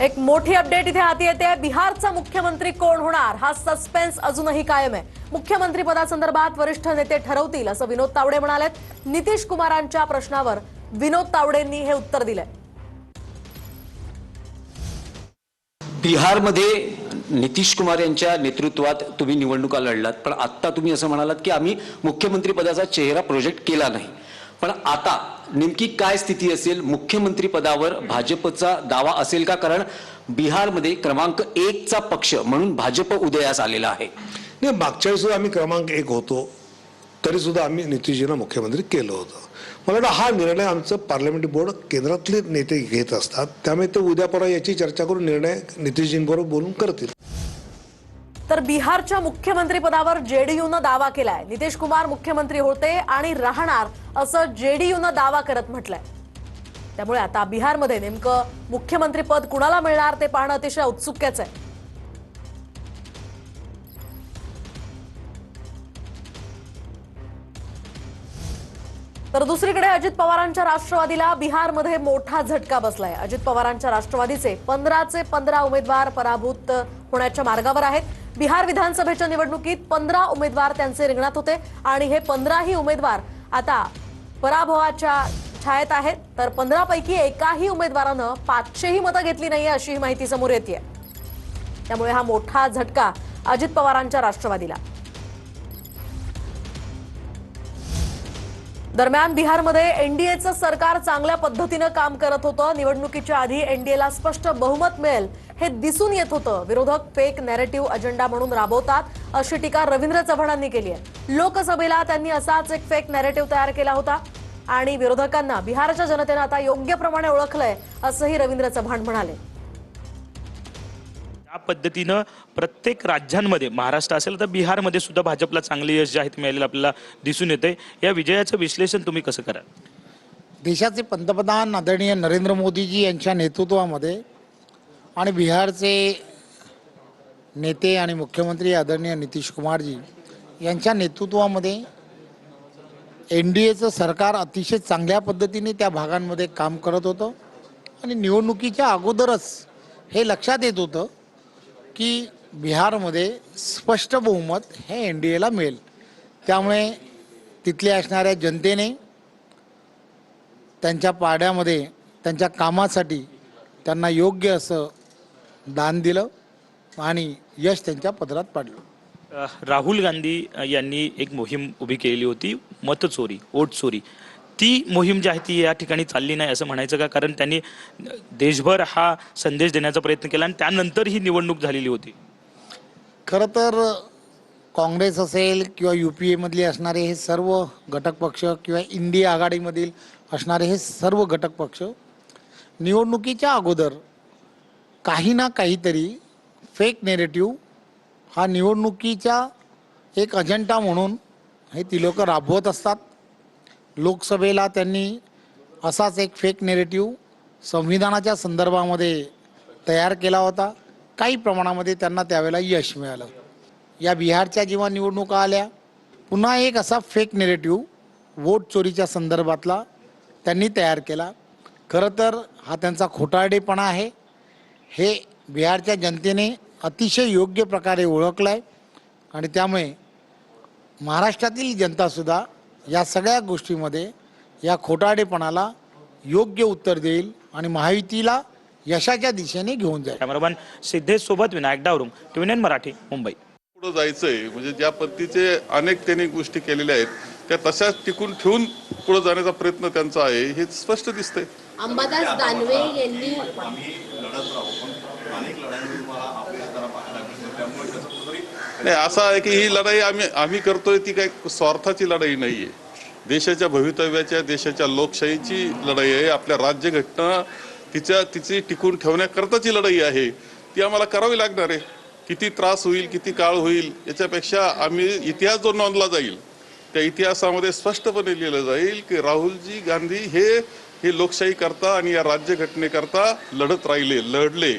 एक मोठी अपडेट इथे हाती येते. बिहारचा मुख्यमंत्री कोण होणार? हा सस्पेन्स अजूनही कायम आहे. मुख्यमंत्री पदासंदर्भात वरिष्ठ नेते ठरवतील असं विनोद तावडे म्हणालेत. नितीश कुमारांच्या प्रश्नावर विनोद तावडेंनी हे उत्तर दिलंय. बिहारमध्ये नितीश कुमार यांच्या नेतृत्वात तुम्ही निवडणुका लढलात. पण आत्ता तुम्ही असं म्हणालात की आम्ही मुख्यमंत्री पदाचा चेहरा प्रोजेक्ट केला नाही. पण आता नेमकी काय स्थिती असेल? मुख्यमंत्री पदावर भाजपचा दावा असेल का? कारण बिहारमध्ये क्रमांक एकचा पक्ष म्हणून भाजप उदयास आलेला आहे. नाही मागच्या वेळी सुद्धा आम्ही क्रमांक एक होतो. तरी सुद्धा आम्ही नितीशजींना मुख्यमंत्री केलं होतं. मला वाटतं हा निर्णय आमचं पार्लमेंटरी बोर्ड केंद्रातले नेते घेत असतात. त्यामुळे ते उद्या परवा याची चर्चा करून निर्णय नितीशजींबरोबर बोलून करतील. तर बिहारच्या मुख्यमंत्रीपदावर जेडीयूनं दावा केलाय. नितीश कुमार मुख्यमंत्री होते आणि राहणार असं जेडीयूनं दावा करत म्हटलंय. त्यामुळे आता बिहारमध्ये नेमकं मुख्यमंत्रीपद कुणाला मिळणार ते पाहणं अतिशय उत्सुक्याचं आहे. तर दुसरीकडे अजित पवारांच्या राष्ट्रवादीला बिहारमध्ये मोठा झटका बसलाय. अजित पवारांच्या राष्ट्रवादीचे पंधराचे पंधरा उमेदवार पराभूत होण्याच्या मार्गावर आहेत. बिहार विधानसभेच्या निवडणुकीत पंधरा उमेदवार त्यांचे रिंगणात होते आणि हे पंधराही उमेदवार आता पराभवाच्या छायेत आहेत. तर पंधरा पैकी एकाही उमेदवारानं पाचशेही मतं घेतली नाहीये अशी माहिती समोर येते त्यामुळे हा मोठा झटका अजित पवारांच्या राष्ट्रवादीला. दरम्यान बिहारमध्ये एनडीएचं सरकार चांगल्या पद्धतीनं काम करत होतं. निवडणुकीच्या आधी एनडीएला स्पष्ट बहुमत मिळेल हे दिसून येत होतं. विरोधक फेक नॅरेटिव्ह अजेंडा म्हणून राबवतात अशी टीका रवींद्र चव्हाणांनी केली आहे. लोकसभेला त्यांनी असाच एक फेक नॅरेटिव्ह तयार केला होता. आणि विरोधकांना बिहारच्या जनतेनं आता योग्य प्रमाणे ओळखलंय असंही रवींद्र चव्हाण म्हणाले. पद्धतीनं प्रत्येक राज्यांमध्ये महाराष्ट्र असेल तर बिहारमध्ये सुद्धा भाजपला चांगले यश जे आहे ते मिळालेलं आपल्याला दिसून येते या विजयाचं विश्लेषण तुम्ही कसं कराल? देशाचे पंतप्रधान आदरणीय नरेंद्र मोदीजी यांच्या नेतृत्वामध्ये आणि बिहारचे नेते आणि मुख्यमंत्री आदरणीय नितीश कुमारजी यांच्या नेतृत्वामध्ये एन डी एचं सरकार अतिशय चांगल्या पद्धतीने त्या भागांमध्ये काम करत होतं. आणि निवडणुकीच्या अगोदरच हे लक्षात येत होतं की बिहारमध्ये स्पष्ट बहुमत हे एन डी एला मिळेल. त्यामुळे तिथल्या असणाऱ्या जनतेने त्यांच्या पाड्यामध्ये त्यांच्या कामासाठी त्यांना योग्य असं दान दिलं आणि यश त्यांच्या पदरात पाडलं. राहुल गांधी यांनी एक मोहीम उभी केलेली होती मतचोरी ओट चोरी. ती मोहीम जी आहे ती या ठिकाणी चालली नाही असं म्हणायचं का? कारण त्यांनी देशभर हा संदेश देण्याचा प्रयत्न केला आणि त्यानंतर ही निवडणूक झालेली होती. खरं तर काँग्रेस असेल किंवा यू पी एमधले असणारे हे सर्व घटक पक्ष किंवा इंडिया आघाडीमधील असणारे हे सर्व घटक पक्ष निवडणुकीच्या अगोदर काही ना काहीतरी फेक नेरेटिव्ह हा निवडणुकीचा एक अजेंडा म्हणून हे ती लोक राबवत असतात. लोकसभेला त्यांनी असाच एक फेक नेरेटिव्ह संविधानाच्या संदर्भामध्ये तयार केला होता. काही प्रमाणामध्ये त्यांना त्यावेळेला यश मिळालं. या बिहारच्या जेव्हा निवडणुका आल्या पुन्हा एक असा फेक नेरेटिव्ह वोट चोरीच्या संदर्भातला त्यांनी तयार केला. खरं तर हा त्यांचा खोटारडेपणा आहे. हे बिहारच्या जनतेने अतिशय योग्य प्रकारे ओळखलं आहे आणि त्यामुळे महाराष्ट्रातील जनतासुद्धा या सगळ्या गोष्टीमध्ये या खोटारडेपणाला योग्य उत्तर देईल आणि महायुतीला यशाच्या दिशेने घेऊन जाईल. कॅमेरामॅन सिद्धेश सोबत विनायक डावरुम टी मराठी मुंबई. पुढे जायचंय म्हणजे ज्या पद्धतीचे अनेक त्यांनी गोष्टी केलेल्या आहेत त्या तशाच टिकून ठेवून पुढे जाण्याचा प्रयत्न त्यांचा आहे हे स्पष्ट दिसतंय. अंबादास दानवे यांनी नाही असं आहे की ही लढाई आम्ही आम्ही करतोय ती काही स्वार्थाची लढाई नाहीये. देशाच्या भवितव्याच्या देशाच्या लोकशाहीची लढाई आहे. आपल्या राज्यघटना तिच्या तिची टिकून ठेवण्याकरताची लढाई आहे. ती आम्हाला करावी लागणार आहे. किती त्रास होईल किती काळ होईल याच्यापेक्षा आम्ही इतिहास जो नोंदला जाईल त्या इतिहासामध्ये स्पष्टपणे लिहिलं जाईल की राहुलजी गांधी हे हे लोकशाही करता आणि या राज्यघटनेकरता लढत राहिले लढले.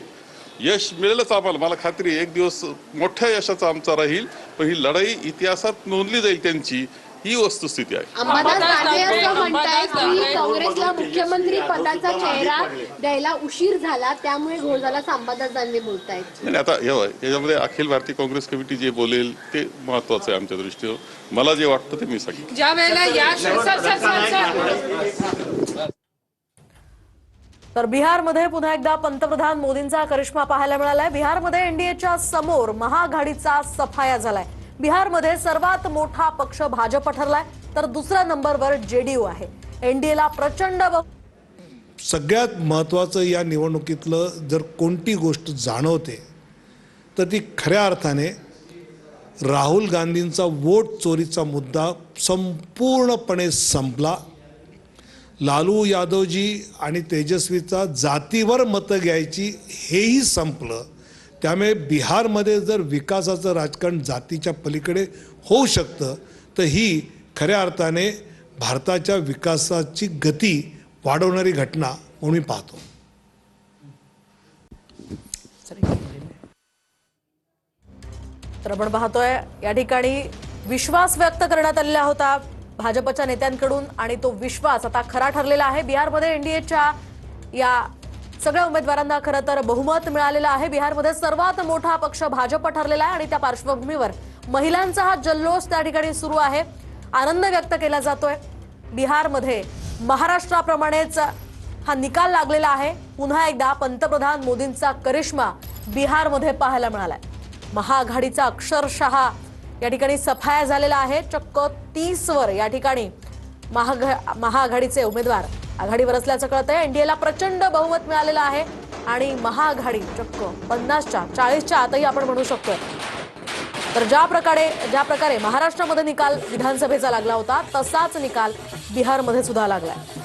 यश मिळेलच आम्हाला. मला खात्री एक दिवस मोठ्या यशाचा आमचा राहील पण ही लढाई इतिहासात नोंदली जाईल त्यांची. ही वस्तुस्थिती आहे. अंबादास दानवे असं म्हणतायत की काँग्रेसला मुख्यमंत्री पदाचा चेहरा द्यायला उशीर झाला त्यामुळे घोळ झाला असं अंबादास दानवे बोलतायत. आणि आता हे बघ, याच्यामध्ये अखिल भारतीय काँग्रेस कमिटी जे बोलेल ते महत्वाचं आहे आमच्या दृष्टीनं मला जे वाटतं ते मी सांगितलं ज्या वेळेला या सर सर सर सर. तर बिहारमध्ये पुन्हा एकदा पंतप्रधान मोदींचा करिश्मा पाहायला मिळालाय. बिहारमध्ये एनडीएच्या समोर महाआघाडीचा सफाया झालाय. बिहारमध्ये सर्वात मोठा पक्ष भाजप ठरलाय तर दुसऱ्या नंबरवर जेडीयू आहे. एनडीएला प्रचंड सगळ्यात महत्त्वाचं या निवडणुकीतलं जर कोणती गोष्ट जाणवते तर ती खऱ्या अर्थाने राहुल गांधींचा वोट चोरीचा मुद्दा संपूर्णपणे संपला. लालू यादवजी आणि तेजस्वीचा जातीवर मतं घ्यायची हेही संपलं. त्यामुळे बिहारमध्ये जर विकासाचं राजकारण जातीच्या पलीकडे होऊ शकतं तर ही खऱ्या अर्थाने भारताच्या विकासाची गती वाढवणारी घटना म्हणून मी पाहतो. तर आपण पाहतोय या ठिकाणी विश्वास व्यक्त करण्यात आलेला होता भाजपच्या नेत्यांकडून आणि तो विश्वास आता खरा ठरलेला आहे. बिहारमध्ये एनडीएच्या या सगळ्या उमेदवारांना खरं तर बहुमत मिळालेलं आहे. बिहारमध्ये सर्वात मोठा पक्ष भाजप ठरलेला आहे आणि त्या पार्श्वभूमीवर महिलांचा हा जल्लोष त्या ठिकाणी सुरू आहे. आनंद व्यक्त केला जातोय. बिहारमध्ये महाराष्ट्राप्रमाणेच हा निकाल लागलेला आहे. पुन्हा एकदा पंतप्रधान मोदींचा करिश्मा बिहारमध्ये पाहायला मिळालाय. महाआघाडीचा अक्षरशः या ठिकाणी सफाया झालेला आहे. चक्क तीसवर या ठिकाणी महाघ महाआघाडीचे उमेदवार आघाडीवर असल्याचं कळतंय. एनडीएला प्रचंड बहुमत मिळालेलं आहे. आणि महाआघाडी चक्क पन्नासच्या चाळीसच्या आतही आपण म्हणू शकतोय. तर ज्या प्रकारे ज्या प्रकारे महाराष्ट्रामध्ये निकाल विधानसभेचा लागला होता तसाच निकाल बिहारमध्ये सुद्धा लागलाय.